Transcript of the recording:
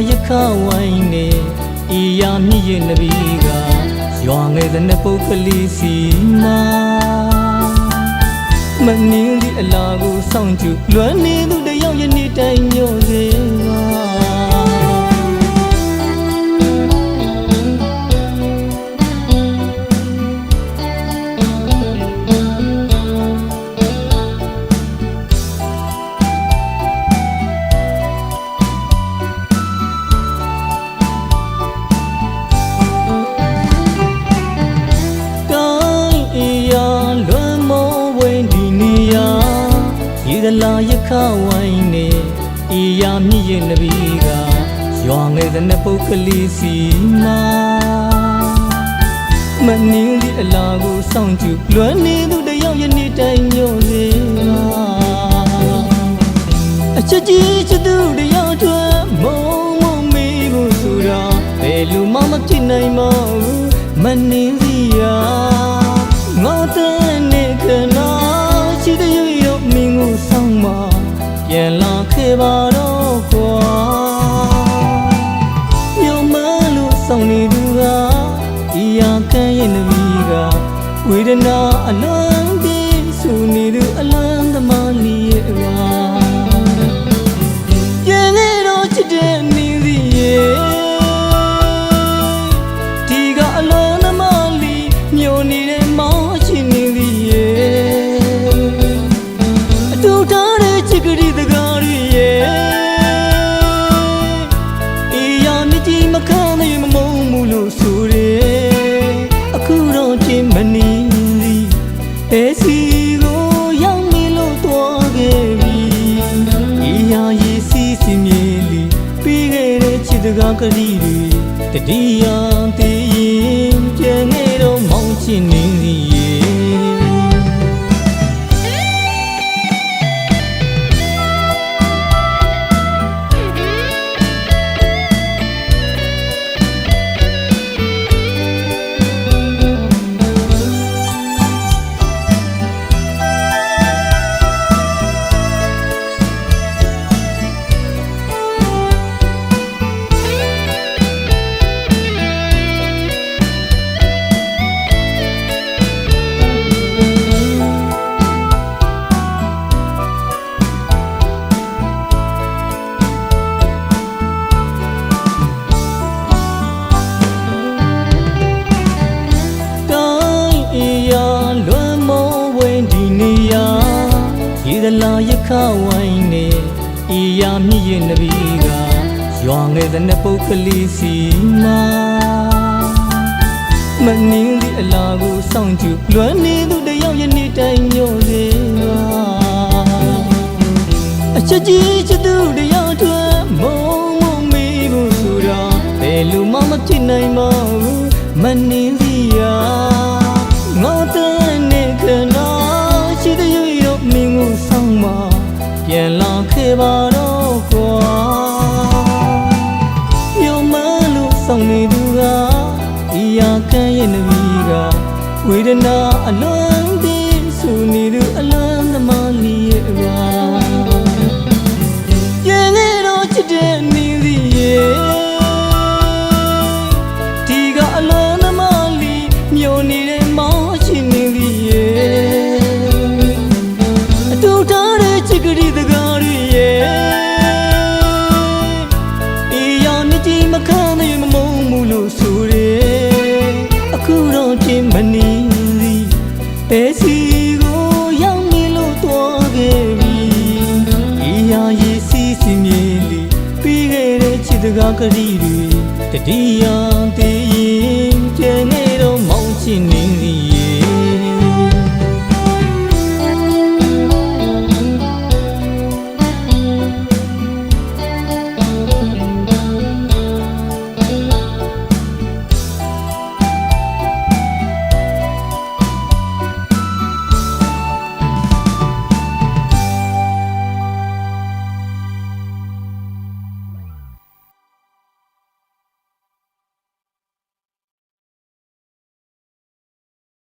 ဝိုင်းနေဤယာမြင့်ရဲ့နဗီကရွာငယ်တဲ့ပုတ်ကလေးစီမာမနင်းဒီအလားကိုစောင့်ကြည့်လွမ်းနေသူတယောက်ရဲ့နေ့တိုင်းညို့စေပါ လာရခဝိုင်းနေဤယာမြင့်ရဲ့နဗီကရွာငယ်တဲ့ပုတ်ကလေးစီမာမနင်းဒီအလားကိုစောင့်ကြည့်လွမ်းနေသူတယောက်ရဲ့နေ့တိုင်းညို့စေပါအချက်ကြီးချစ်သူတယောက်အတွက်မုံမုံမေးဖို့ဆိုတာဘယ်လူမှမဖြစ်နိုင်ပါဘူးမနင်းစီယာ ယာကဲရဲ့နမီကဝေဒနာအလွန်ဒီဆူနေသူအလွန်သမားလီရဲ့ပါပြန်လေတော့ချစ်တဲ့ မနေသည်ဘယ်စီကိုရောက်နေလို့သွားခဲ့ပြီဤရာရေးစီးစီမြေလီပြီးခဲ့တဲ့ချစ်တကားကလေးတွေတတိယတည်ရင်ပြန်ခဲ့တော့မောင်းချင်နေစီရဲ့ လာရခဝိုင်းနေဤယာမြင့်ရဲ့နဗီကရွာငယ်တဲ့ပုတ်ကလေးစီမာမနင်းဒီအလားကိုစောင့်ကြည့်လွမ်းနေသူတယောက်ရဲ့နေ့တိုင်းညို့စေပါအချက်ကြီးချစ်သူတယောက်အတွက်မုံမုံမေးဖို့ဆိုတာဘယ်လူမှမဖြစ်နိုင်ပါဘူးမနင်း ပြန်လာခဲ့ပါတော့ကွာမြို့မလို့ဆောင်နေသူကဒီယာကံရဲ့နမီကဝေဒနာအလွန်ဒီဆူနေသူအလွန်သမားလီရဲ့ပါပြန်လေတော့ချစ်တဲ့မင်းစီရဲ့ ကားကလေးတွေတတိယတ